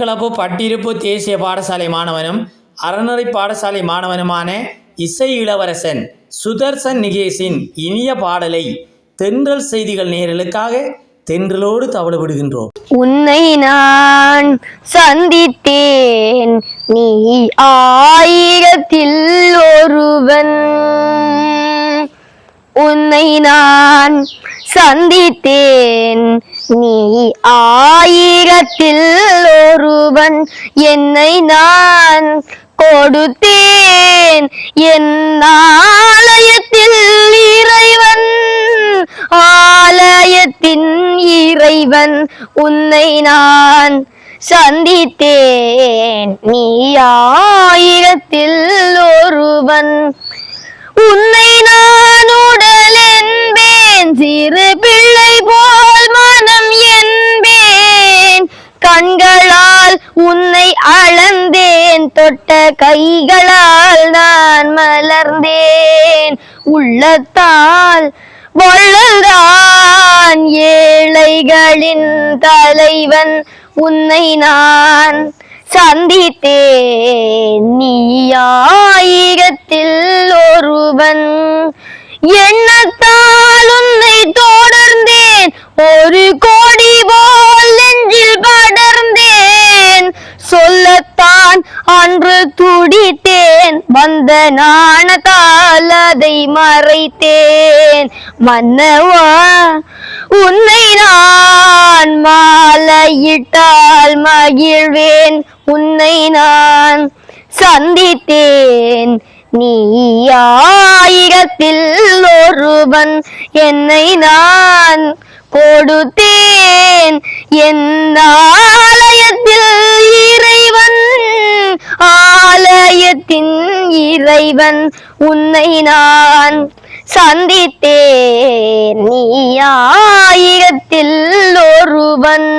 மட்டக்களப்பு பட்டிருப்பு தேசிய பாடசாலை மாணவனும் அறநெறி பாடசாலை மாணவனுமான இசை இளவரசன் சுதர்சன் நிகேஷின் இனிய பாடலை தென்றல் செய்திகள் நேரலுக்காக தென்றலோடு தவளவிடுகின்றோம். உன்னை நான் சந்தித்தேன். நீ ஆயிரத்தில் ஒருவன். உன்னை நான் சந்தித்தேன். நீ ஆயிரத்தில் ஒருவன். என்னை நான் கொடுத்தேன். என் ஆலயத்தில் இறைவன். ஆலயத்தின் இறைவன். உன்னை நான் சந்தித்தேன். நீ ஆயிரத்தில் ஒருவன். உன்னை சிறு பிள்ளை போல் மனம் என்பேன். கண்களால் உன்னை அளந்தேன். தொட்ட கைகளால் நான் மலர்ந்தேன். உள்ளத்தால் வள்ளல்தான். ஏழைகளின் தலைவன் உன்னை நான் சந்தித்தேன். நீயாயிரத்தில் ஒருவன். ஒருவன் எண்ணத்தால் உன்னை தொடர்ந்தேன். ஒரு கோடி போல் நெஞ்சில் படர்ந்தேன். சொல்லத்தான் அன்று துடித்தேன். வந்த நாணத்தால் அதை மறைத்தேன். மன்னவா உன்னை நான் மாலையிட்டால் மகிழ்வேன். உன்னை நான் சந்தித்தேன். நீ ஆயிரத்தில் ஒரு ஒருவன் என்னை நான் கொடுத்தேன் என் ஆலயத்தில் இறைவன் ஆலயத்தின் இறைவன் உன்னை நான் சந்தித்தேன். நீ ஆயிரத்தில் ஒருவன்.